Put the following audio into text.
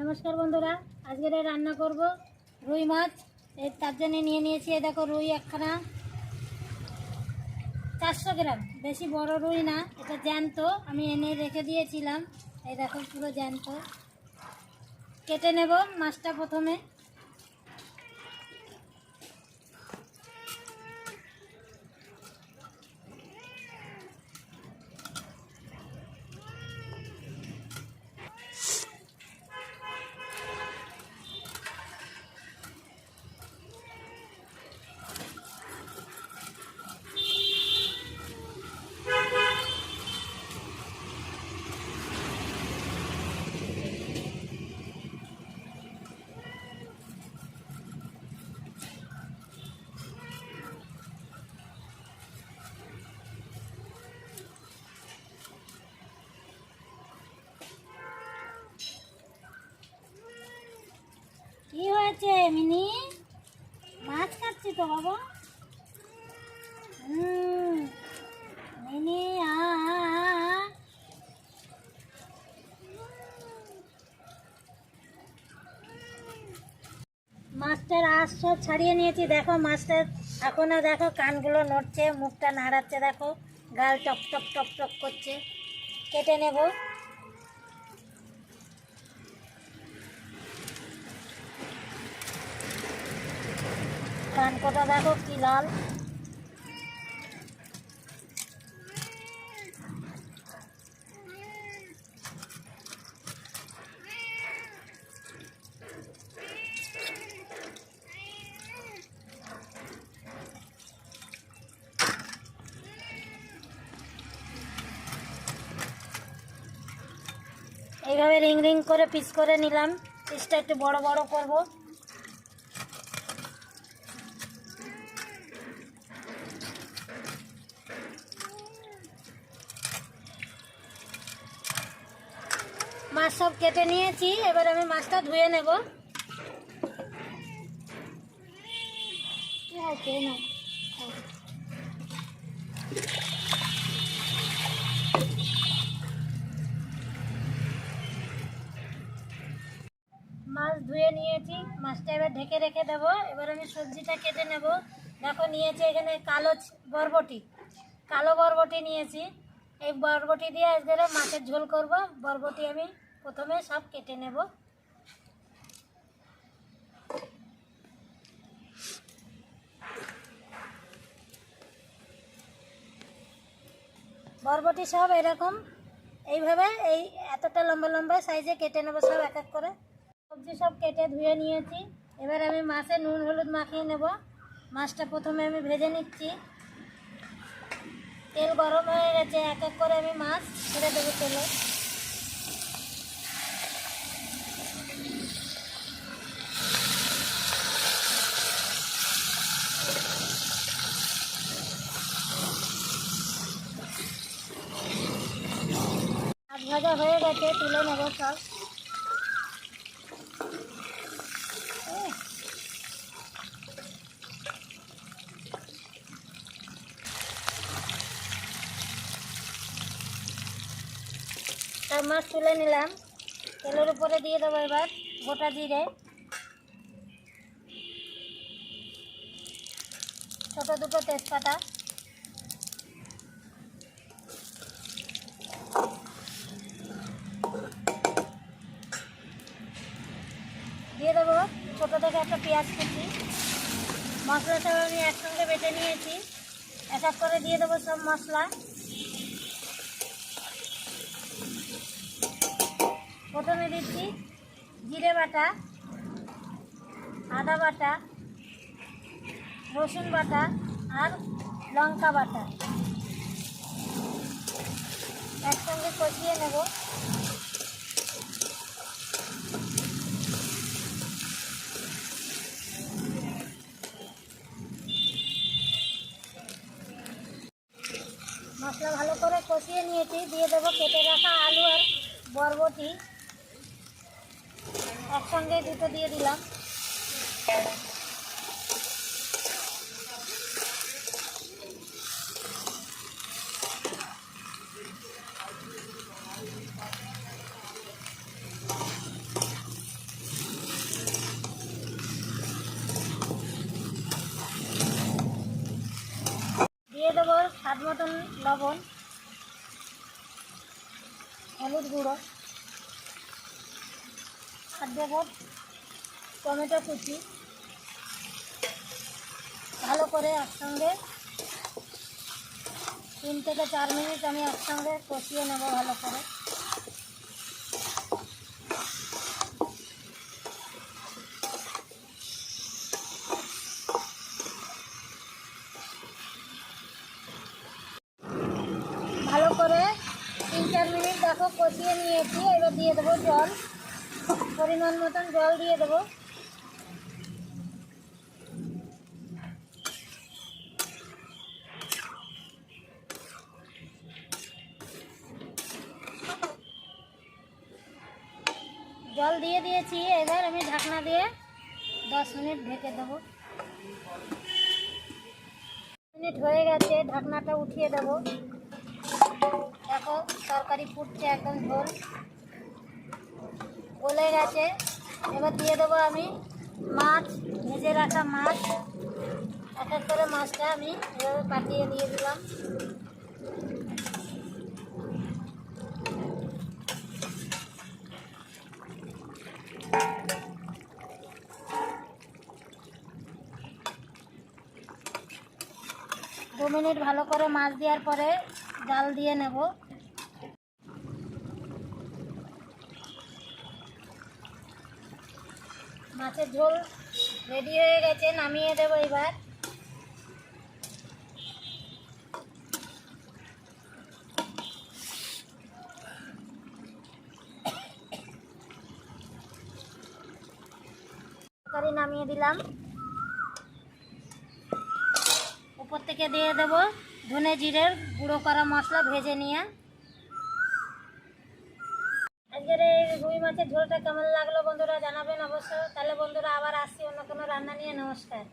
নমস্কার বন্ধুরা, আজকের রান্না করব রুই মাছ। এই তার জন্যে নিয়ে নিয়েছি, এই দেখো রুই একখানা। চারশো গ্রাম, বেশি বড় রুই না, এটা জ্যান্ত, আমি এনে রেখে দিয়েছিলাম। এই দেখো পুরো জ্যান্ত। কেটে নেব মাছটা প্রথমে। মিনি? মাছ কাটছি তো বাবা। হুম, মিনি, আ। মাছটার আঁশ সব ছাড়িয়ে নিয়েছি, দেখো মাছটার এখনও দেখো কানগুলো নড়ছে, মুখটা নাড়াচ্ছে, দেখো। গাল টপ টপ টপ টপ করছে। কেটে নেব। কান কটা দেখো কি লাল। এইভাবে রিং রিং করে পিস করে নিলাম। পিসটা একটু বড় বড় করব। মাছ সব কেটে নিয়েছি, এবার আমি মাছটা ধুয়ে নেব? মাছ ধুয়ে নিয়েছি, মাছটা এবার ঢেকে রেখে দেব। এবার আমি সবজিটা কেটে নেব। দেখো, নিয়েছি এখানে কালো বরবটি। কালো বরবটি নিয়েছি। এই বরবটি দিয়ে আজকে মাছের ঝোল করব। বরবটি আমি প্রথমে সব কেটে নেব। বরবটি সব এরকম। এইভাবে এই এতটা লম্বা লম্বা সাইজে কেটে নেব সব এক এক করে। সবজি সব কেটে ধুয়ে নিয়েছি। এবার আমি মাছে নুন, হলুদ মাখিয়ে নেব। মাছটা প্রথমে আমি ভেজে নিচ্ছি। তেল গরম হয়ে গেছে, এক এক করে আমি মাছ ছেড়ে দেবো তেলে। ভাজা হয়ে গেছে, তুলে নেব সব। মাছ তুলে নিলাম। তেলের উপরে দিয়ে দেবো এবার, গোটা জিরে। ছোটো দুটো তেজপাতা। পেঁয়াজ কুচি। মশলা সব আমি একসঙ্গে বেটে নিয়েছি। এক এক করে দিয়ে দেবো সব মশলা। প্রথমে দিচ্ছি জিরে বাটা, আদা বাটা, রসুন বাটা আর লঙ্কা বাটা। একসঙ্গে কষিয়ে নেব। মশলা ভালো করে কষিয়ে নিয়েছি। দিয়ে দেবো কেটে রাখা আলু আর বরবটি। একসঙ্গে দুটো দিয়ে দিলাম। স্বাদ মতন লবণ, হলুদ গুঁড়ো, আর দেব টমেটো কুচি। ভালো করে একসঙ্গে তিন থেকে চার মিনিট আমি একসঙ্গে কষিয়ে নেব ভালো করে ভালো করে তিন চার মিনিট দেখো কষিয়ে নিয়েছি, এবার দিয়ে দেবো জল। পরিমাণ মতন জল দিয়ে দেবো। জল দিয়ে দিয়েছি, এবার আমি ঢাকনা দিয়ে দশ মিনিট ঢেকে দেবো। মিনিট হয়ে গেছে, ঢাকনাটা উঠিয়ে দেবো। দেখো, তরকারি ফুটছে একদম ঝোল। গলে গেছে। এবার দিয়ে দেবো আমি মাছ, ভেজে রাখা মাছ। এক এক করে মাছটা আমি এভাবে পাঠিয়ে দিয়ে দিলাম। দু মিনিট ভালো করে মাছ দেওয়ার পরে জাল দিয়ে নেব। মাছের ঝোল রেডি হয়ে গেছে, নামিয়ে দেবো এবার। তরকারি নামিয়ে দিলাম। উপর থেকে দিয়ে দেব ধনে জিরের গুঁড়ো করা মশলা ভেজে নিয়ে। আজকের এই রুই মাছের ঝোলটা কেমন লাগল বন্ধুরা জানাবেন অবশ্য। তাহলে বন্ধুরা আবার আসি অন্য কোনো রান্না নিয়ে। নমস্কার।